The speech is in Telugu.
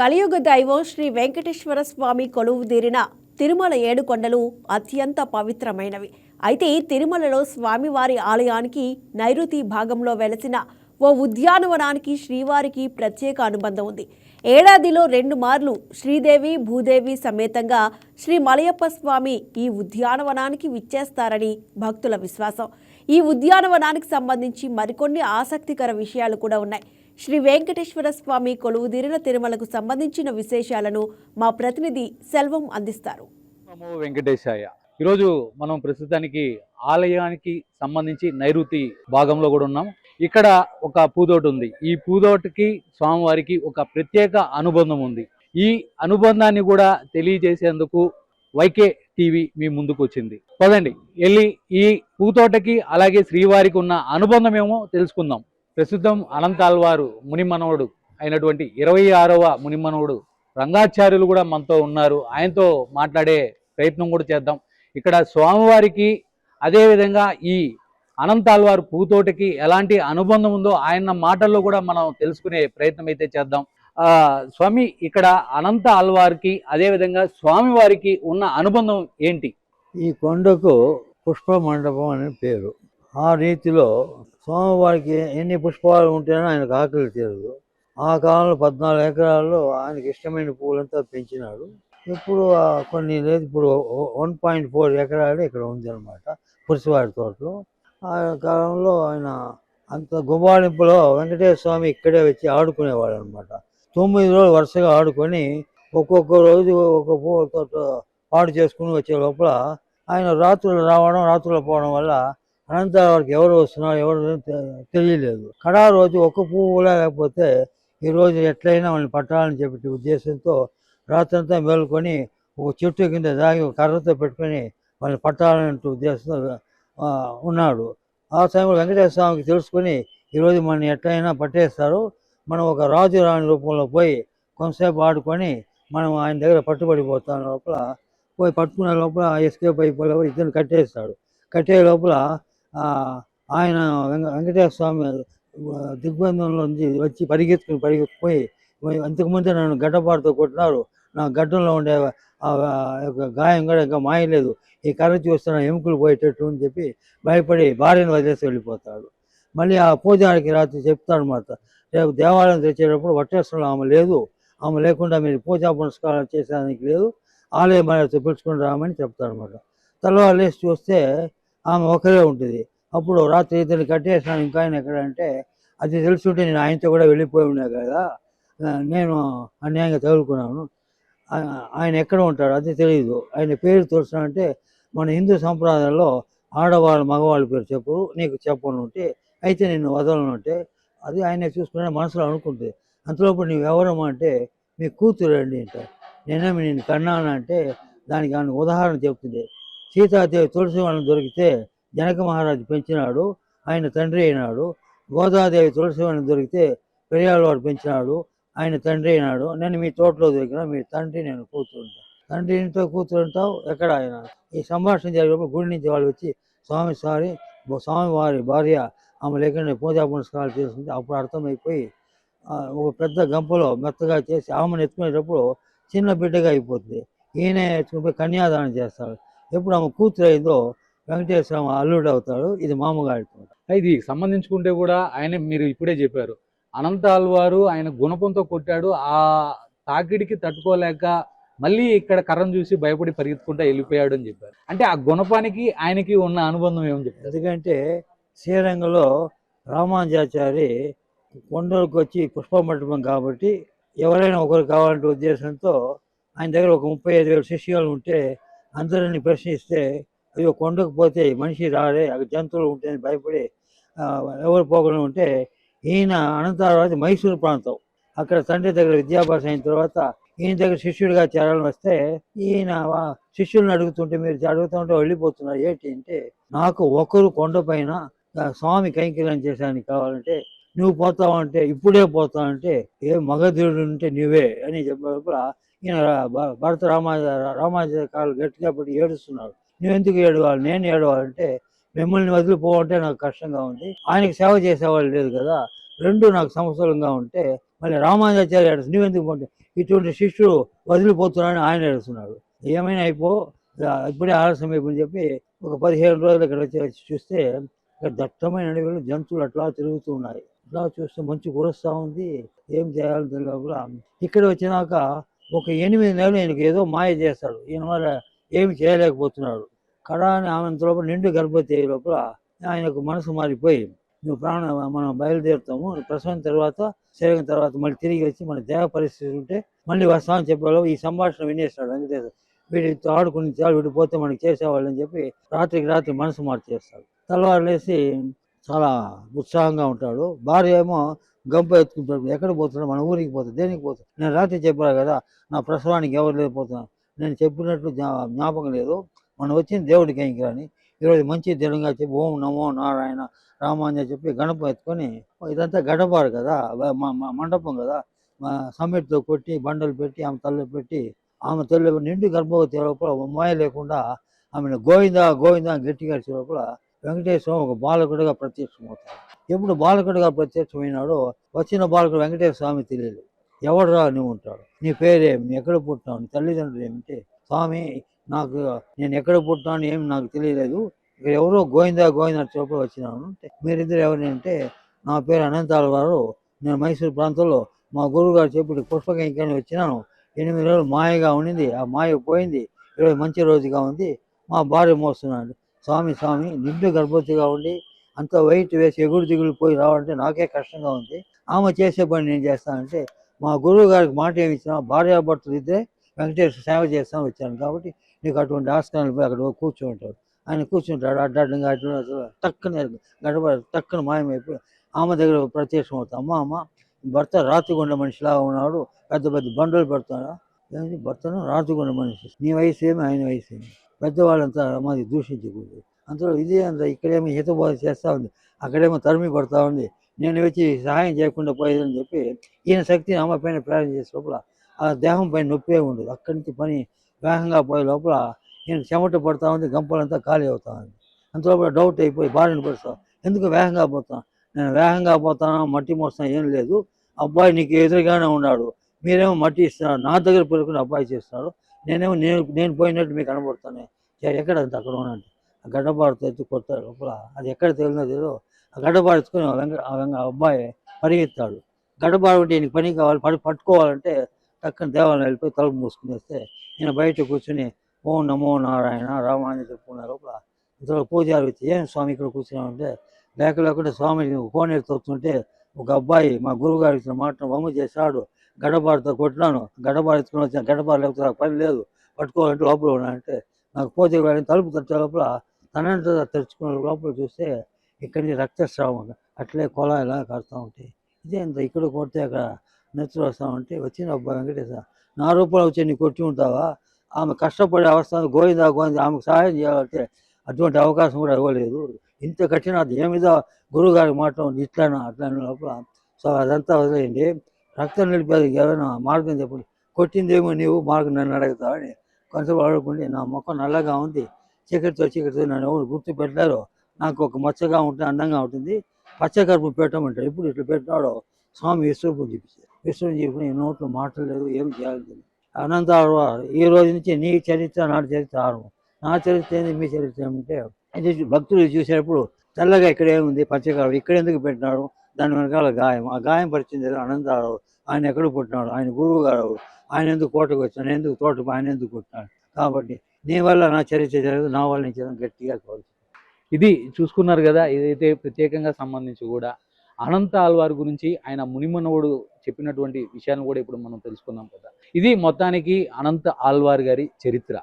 కలియుగ దైవం శ్రీ వెంకటేశ్వర స్వామి కొలువుదీరిన తిరుమల ఏడుకొండలు అత్యంత పవిత్రమైనవి. అయితే తిరుమలలో స్వామివారి ఆలయానికి నైరుతి భాగంలో వెలసిన ఓ ఉద్యానవనానికి శ్రీవారికి ప్రత్యేక అనుబంధం ఉంది. ఏడాదిలో రెండు మార్లు శ్రీదేవి భూదేవి సమేతంగా శ్రీ మలయప్ప స్వామి ఈ ఉద్యానవనానికి విచ్చేస్తారని భక్తుల విశ్వాసం. ఈ ఉద్యానవనానికి సంబంధించి మరికొన్ని ఆసక్తికర విషయాలు కూడా ఉన్నాయి. శ్రీ వెంకటేశ్వర స్వామి కొలువుదీరిన తిరుమలకు సంబంధించిన విశేషాలను మా ప్రతినిధి సెల్వం అందిస్తారు. నమో వెంకటేశాయ. ఈరోజు మనం ప్రస్తుతానికి ఆలయానికి సంబంధించి నైరుతి భాగంలో కూడా ఉన్నాం. ఇక్కడ ఒక పూదోట ఉంది. ఈ పూదోటకి స్వామివారికి ఒక ప్రత్యేక అనుబంధం ఉంది. ఈ అనుబంధాన్ని కూడా తెలియజేసేందుకు వైకే టీవీ మీ ముందుకు వచ్చింది. పదండి వెళ్ళి ఈ పూతోటకి అలాగే శ్రీవారికి ఉన్న అనుబంధం ఏమో తెలుసుకుందాం. ప్రస్తుతం అనంతాల్వారు మునిమనవుడు అయినటువంటి ఇరవై ఆరవ మునిమనవుడు రంగాచార్యులు కూడా మనతో ఉన్నారు. ఆయనతో మాట్లాడే ప్రయత్నం కూడా చేద్దాం. ఇక్కడ స్వామివారికి అదేవిధంగా ఈ అనంతాల్వారు పూతోటకి ఎలాంటి అనుబంధం ఉందో ఆయన మాటల్లో కూడా మనం తెలుసుకునే ప్రయత్నం అయితే చేద్దాం. స్వామి ఇక్కడ అనంత అల్వారికి అదేవిధంగా స్వామివారికి ఉన్న అనుబంధం ఏంటి? ఈ కొండకు పుష్ప మండపం అనే పేరు. ఆ రీతిలో స్వామివారికి ఎన్ని పుష్పాలు ఉంటేనో ఆయనకు ఆకలి తీరదు. ఆ కాలంలో పద్నాలుగు ఎకరాల్లో ఆయనకి ఇష్టమైన పూలంతా పెంచినాడు. ఇప్పుడు కొన్ని లేదు ఇప్పుడు వన్ పాయింట్ ఫోర్ ఎకరాలు ఇక్కడ ఉంది అనమాట పురుషవారి తోటలో. ఆ కాలంలో ఆయన అంత గుబాళింపులో వెంకటేశ్వర స్వామి ఇక్కడే వచ్చి ఆడుకునేవాడు అనమాట తొమ్మిది రోజులు వరుసగా ఆడుకొని ఒక్కొక్క రోజు ఒక్కొక్క పూలతో పాడు చేసుకుని వచ్చే లోపల ఆయన రాత్రులు రావడం రాత్రులు పోవడం వల్ల అనంతరం వారికి ఎవరు వస్తున్నారు ఎవరు తెలియలేదు. కడా రోజు ఒక్క పువ్వు కూడా లేకపోతే ఈరోజు ఎట్లయినా వాళ్ళని పట్టాలని చెప్పి ఉద్దేశంతో రాత్రంతా మేలుకొని ఒక చెట్టు కింద దాగి ఒక కర్రతో పెట్టుకొని వాళ్ళని పట్టాలనే ఉద్దేశంతో ఉన్నాడు. ఆ సమయంలో వెంకటేశ్వర స్వామికి తెలుసుకొని ఈరోజు మనం ఎట్లయినా పట్టేస్తారు. మనం ఒక రాజు రాణి రూపంలో పోయి కొంతసేపు ఆడుకొని మనం ఆయన దగ్గర పట్టుబడిపోతాం లోపల. పోయి పట్టుకునే లోపల ఎస్కేప్ అయిపోయే ఇద్దరు కట్టేస్తాడు. కట్టే లోపల ఆయన వెంక- వెంకటేశ్వర స్వామి దిగ్బంధంలోంచి నుంచి వచ్చి పరిగెత్తుకుని పరిగెత్తుకుపోయి అంతకుముందే నన్ను గడ్డపాటుతో కొట్టినారు. నా గడ్డంలో ఉండే ఆ యొక్క గాయం కూడా ఇంకా మాయలేదు. ఈ కర్ర చూస్తున్న ఎముకలు పోయేటట్టు అని చెప్పి భయపడి భార్యను వదిలేసి వెళ్ళిపోతాడు. మళ్ళీ ఆ పూజారికి రాత్రి చెప్తాడు మాట రేపు దేవాలయం తెచ్చేటప్పుడు వట్టేశ్వరం ఆమె లేదు. ఆమె లేకుండా మీరు పూజా పునస్కారాలు చేసేదానికి లేదు. ఆలయం పిలుచుకుని రామని చెప్తాడు అనమాట తర్వాత లేచి చూస్తే ఆమె ఒకరే ఉంటుంది. అప్పుడు రాత్రి ఇద్దరిని కట్టేసాను ఇంకా ఆయన ఎక్కడంటే అది తెలుసుంటే నేను ఆయనతో కూడా వెళ్ళిపోయి ఉన్నా కదా నేను అన్యాయంగా తగులుకున్నాను. ఆయన ఎక్కడ ఉంటాడు అది తెలియదు ఆయన పేరు తెలుసు అంటే మన హిందూ సంప్రదాయంలో ఆడవాళ్ళు మగవాళ్ళ పేరు చెప్పు నీకు చెప్పను ఉంటే అయితే నేను వదలను అంటే అది ఆయన చూసుకునే మనసులో అనుకుంటుంది అంతలోపు నీవు ఎవరమ్మా అంటే మీ కూతురు అండి అంటే. నేనేమి నేను కన్నానంటే దానికి ఆయన ఉదాహరణ చెప్తుంది. సీతాదేవి తులసి దొరికితే జనక మహారాజు పెంచినాడు ఆయన తండ్రి అయినాడు. గోదాదేవి తులసి దొరికితే పెరియాళ్ళ వాడు పెంచినాడు ఆయన తండ్రి అయినాడు. నేను మీ తోటలో దొరికిన మీ తండ్రి నేను కూతురు తండ్రి ఇంట్లో కూతురు ఉంటావు ఎక్కడ ఆయన? ఈ సంభాషణ జరిగినప్పుడు గుడి నుంచి వాళ్ళు వచ్చి స్వామి సారి స్వామి వారి భార్య ఆమె లేకుండా పూజా పునస్కారాలు చేస్తుంది. అప్పుడు అర్థమైపోయి ఒక పెద్ద గంపలో మెత్తగా చేసి ఆమెను ఎత్తుకునేటప్పుడు చిన్న బిడ్డగా అయిపోతుంది. ఈయన ఎత్తుకుపోయి కన్యాదానం చేస్తాడు. ఎప్పుడు ఆమె కూతురు అయిందో వెంకటేశ్వర అల్లుడు అవుతాడు. ఇది మామగారి తోట. ఇది సంబంధించుకుంటే కూడా ఆయన మీరు ఇప్పుడే చెప్పారు. అనంత ఆల్వారు ఆయన గుణపంతో కొట్టాడు. ఆ తాకిడికి తట్టుకోలేక మళ్ళీ ఇక్కడ కర్రను చూసి భయపడి పరిగెత్తుకుంటా వెళ్ళిపోయాడు అని చెప్పారు. అంటే ఆ గుణపానికి ఆయనకి ఉన్న అనుబంధం ఏమని చెప్పారు? ఎందుకంటే శ్రీరంగంలో రామానుజాచారి కొండలకు వచ్చి పుష్పమంటపం కాబట్టి ఎవరైనా ఒకరు కావాలంటే ఉద్దేశంతో ఆయన దగ్గర ఒక ముప్పై ఐదు వేల శిష్యులు ఉంటే అందరిని ప్రశ్నిస్తే అయ్యో కొండకు పోతే మనిషి రాలే అక్కడ జంతువులు ఉంటాయని భయపడి ఎవరు పోకుండా ఉంటే ఈయన అనంతరావు మైసూరు ప్రాంతం. అక్కడ తండ్రి దగ్గర విద్యాభ్యాసం అయిన తర్వాత ఈయన దగ్గర శిష్యుడిగా చేరాలని వస్తే ఈయన శిష్యుల్ని అడుగుతుంటే మీరు అడుగుతుంటే వెళ్ళిపోతున్నారు ఏంటి? అంటే నాకు ఒకరు కొండపైన స్వామి కైంకర్యం చేశానికి కావాలంటే నువ్వు పోతావంటే ఇప్పుడే పోతావంటే ఏ మగధీరుడు ఉంటే నువ్వే అని చెప్పినప్పుడు ఈయన భ- భరత రామాజ రామాజ కాలు గట్టిగా పట్టి ఏడుస్తున్నాడు నువ్వు ఎందుకు ఏడవాలి? నేను ఏడవాలంటే మిమ్మల్ని వదిలిపోవంటే నాకు కష్టంగా ఉంది. ఆయనకి సేవ చేసేవాళ్ళు లేదు కదా. రెండు నాకు సంవత్సరంగా ఉంటే మళ్ళీ రామానుజాచార్య ఏడుస్తున్నాడు నువ్వెందుకు పోతే ఇటువంటి శిష్యుడు వదిలిపోతున్నాడని ఆయన ఏడుస్తున్నాడు ఏమైనా అయిపో ఇప్పుడే ఆలస్యం అయిపోయింది చెప్పి ఒక పదిహేను రోజులు ఇక్కడ వచ్చి చూస్తే ఇక్కడ దట్టమైన అడవిలో జంతువులు అట్లా తిరుగుతూ ఉన్నాయి. అట్లా చూస్తే మంచి కురుస్తా ఉంది. ఏం చేయాలో తెలియక ఇక్కడ వచ్చినాక ఒక ఎనిమిది నెలలు ఈయనకి ఏదో మాయ చేస్తాడు. ఈయన వల్ల ఏమి చేయలేకపోతున్నాడు. కడాని ఆమె లోపల నిండు గర్భవతి అయ్యే లోపల ఆయనకు మనసు మారిపోయి నువ్వు ప్రాణ మనం బయలుదేరుతాము. ప్రసవం తర్వాత శరీరం తర్వాత మళ్ళీ తిరిగి వచ్చి మన దేహ పరిస్థితి ఉంటే మళ్ళీ వస్తామని చెప్పేవాళ్ళు. ఈ సంభాషణ వినేస్తాడు వెంకటేశ్వర వీడితో ఆడుకుని చాలు వీడిపోతే మనకి చేసేవాళ్ళు అని చెప్పి రాత్రికి రాత్రి మనసు మార్చేస్తాడు. తెల్లవారులేసి చాలా ఉత్సాహంగా ఉంటాడు. భార్య ఏమో గంప ఎత్తుకుంటాడు. ఎక్కడ పోతున్నాడు? మన ఊరికి పోతాడు దేనికి పోతాడు నేను రాత్రి చెప్పాను కదా నా ప్రసవానికి ఎవరు లేకపోతున్నా నేను చెప్పినట్లు జ్ఞా- జ్ఞాపకం లేదు. మనం వచ్చింది దేవుడికి అని ఈరోజు మంచి దినంగా చెప్పి ఓం నమో నారాయణ రామాంజ చెప్పి గణప ఎత్తుకొని ఇదంతా గడపారు కదా మా- మా మండపం కదా. మా సమ్మెట్తో కొట్టి బండలు పెట్టి ఆమె తల్లి పెట్టి ఆమె తల్లి నిండు గర్భవతి లోపల మాయ లేకుండా ఆమెను గోవిందా గోవిందా అని గట్టిగా అరిచే లోపల వెంకటేశ్వరం ఒక బాలకుడిగా ప్రత్యక్షమవుతాడు. ఎప్పుడు బాలకుడిగా ప్రత్యక్షమైనాడో వచ్చిన బాలకుడు వెంకటేశ్వర స్వామి తెలియదు ఎవడరా నువ్వు ఉంటాడు నీ పేరేమి? నీ ఎక్కడ పుట్టినావు నీ తల్లిదండ్రులు ఏమిటి? స్వామి నాకు నేను ఎక్కడ పుట్టినాను ఏమి నాకు తెలియలేదు. ఇక్కడ ఎవరో గోవిందా గోవింద చూపు వచ్చినాను మీరిద్దరు ఎవరు అంటే నా పేరు అనంతాల గారు. నేను మైసూరు ప్రాంతంలో మా గురువు గారు చెప్పి పుష్పకంకని వచ్చినాను. ఎనిమిది రోజులు మాయగా ఉండింది. ఆ మాయ పోయింది. ఈరోజు మంచి రోజుగా ఉంది. మా భార్య మోస్తున్నాడు. స్వామి స్వామి నిండు గర్భవతిగా ఉండి అంత వెయిట్ వేసి ఎగుడు దిగులు పోయి రావాలంటే నాకే కష్టంగా ఉంది. ఆమె చేసే పని నేను చేస్తానంటే మా గురువు గారికి మాట ఏమి ఇచ్చినా భార్యాభర్తలు ఇద్దరే వెంకటేశ్వర సేవ చేస్తాను వచ్చాను. కాబట్టి నీకు అటువంటి ఆస్కారాలు పోయి అక్కడ కూర్చుంటాడు. ఆయన కూర్చుంటాడు అడ్డాడంగా అటువంటి టక్కున గడప టక్కున మాయమైపోయి ఆమె దగ్గర ప్రత్యక్షం అవుతాం అమ్మ అమ్మ భర్త రాతిగుండ మనిషిలాగా ఉన్నాడు. పెద్ద పెద్ద బండలు పెడతాడా భర్తను రాతిగుండ మనిషి. నీ వయసు ఏమి? ఆయన వయసు ఏమి? పెద్దవాళ్ళంతా మాది దూషించకూడదు. అందులో ఇదే అంత ఇక్కడేమో హితబోధ చేస్తూ ఉంది. అక్కడేమో తరిమి కొడతా ఉంది. నేను వచ్చి సహాయం చేయకుండా పోయేదని చెప్పి ఈయన శక్తిని అమ్మ పైన ప్రయాణం చేసే లోపల ఆ దేహం పైన నొప్పే ఉండదు. అక్కడి నుంచి పని వేగంగా పోయే లోపల ఈయన చెమట పడతా ఉంది గంపలంతా ఖాళీ అవుతా ఉంది. అంత లోపల డౌట్ అయిపోయి బారిన పడుతాం ఎందుకు వేగంగా పోతాం? నేను వేగంగా పోతాను? మట్టి మోస్తాను ఏం లేదు. అబ్బాయి నీకు ఎదురుగానే ఉన్నాడు. మీరేమో మట్టి ఇస్తున్నారు నా దగ్గర పెరుగుకుని అబ్బాయి చేస్తున్నారు నేనేమో నేను నేను పోయినట్టు మీకు కనబడతాను ఎక్కడ అంత అక్కడ ఉన్నట్టు ఆ గడ్డపాడుతో ఎత్తి లోపల అది ఎక్కడ తెలియదో తెలియదు ఆ గడ్డపాడు ఎత్తుకొని ఆ వెంక ఆ వెంక అబ్బాయి పరిగెత్తాడు. గడ్డపాడు ఉంటే ఈయనకి పని కావాలి పడి పట్టుకోవాలంటే టక్కన దేవాలయం వెళ్ళిపోయి తలుపు మూసుకుని వస్తే ఈయన బయట కూర్చొని ఓం నమో నారాయణ రామాయణ చెప్పుకున్న లోపల ఇంతలో పూజారి వచ్చి ఏం స్వామి ఇక్కడ కూర్చున్నామంటే లేక లేకుండా స్వామి కోనేరు తోస్తుంటే ఒక అబ్బాయి మా గురువు గారు ఇచ్చిన మాట బొమ్మ చేశాడు. గడపాడుతో కొట్టినాను. గడపాడు ఎత్తుకుని వచ్చాను. గడపాడు లేకపోతే నాకు పని లేదు. పట్టుకోవాలంటే లోపల ఉన్నానంటే నాకు పోతే వెళ్ళి తలుపు తట్టే లోపల తనంత తెరుచుకున్న లోపల చూస్తే ఇక్కడి నుంచి రక్తస్రావం అట్లే కొలాయిలా కారుతూ ఉంటాయి ఇదే ఇంత ఇక్కడ కొడితే అక్కడ నెత్తులు వస్తూ ఉంటే వచ్చిన అబ్బాయి వెంకటేశ్వర నా రూపాయలు వచ్చి నీ కొట్టి ఉంటావా? ఆమె కష్టపడే అవస్థ గోయిందా గోయింది ఆమెకు సహాయం చేయాలంటే అటువంటి అవకాశం కూడా ఇవ్వలేదు. ఇంత కఠిన ఏమిదో గురువు గారి మాట ఉంది ఇట్లానా అట్లా లోపల సో అదంతా వదిలేయండి. రక్తం నిలిపేది ఏమైనా మార్గం చెప్పండి. కొట్టిందేమో నీవు మార్గం నన్ను అడుగుతావని కొంచెం అడుగుకుంటే నా ముఖం నల్లగా ఉంది. చీకటితో చీకటితో నన్ను ఎవరు గుర్తు పెట్టారు నాకు ఒక మచ్చగా ఉంటుంది అందంగా ఉంటుంది. పచ్చకరుపు పెట్టమంటాడు ఎప్పుడు ఇట్లా పెట్టినాడో స్వామి విశ్వరూపం చూపించారు విశ్వరూపం చెప్పి ఈ నోట్లో మాట్లాడలేదు ఏం చేయాలి అనంతరం అనంత ఈ రోజు నుంచి నీ చరిత్ర నా చరిత్ర ఆరంభం నా చరిత్ర ఏంది? మీ చరిత్ర ఏమంటే భక్తులు చూసేటప్పుడు తెల్లగా ఇక్కడ ఏముంది పచ్చకాడు ఇక్కడ ఎందుకు పెట్టినాడు దాని వెనకాల గాయం. ఆ గాయం పరిచింది అనంతరావు. ఆయన ఎక్కడ పుట్టినాడు? ఆయన గురువు గారు ఆయన ఎందుకు కోటకు వచ్చాను ఎందుకు తోటకు ఆయన ఎందుకు పుట్టినాడు? కాబట్టి నీ వల్ల నా చరిత్ర జరగదు నా వల్ల నీ చరిత్ర గట్టిగా కోరుతుంది ఇది చూసుకున్నారు కదా ఇదైతే ప్రత్యేకంగా సంబంధించి కూడా అనంత ఆల్వార్ గురించి ఆయన మునిమనవుడు చెప్పినటువంటి విషయాన్ని కూడా ఇప్పుడు మనం తెలుసుకున్నాం కదా. ఇది మొత్తానికి అనంత ఆల్వార్ గారి చరిత్ర.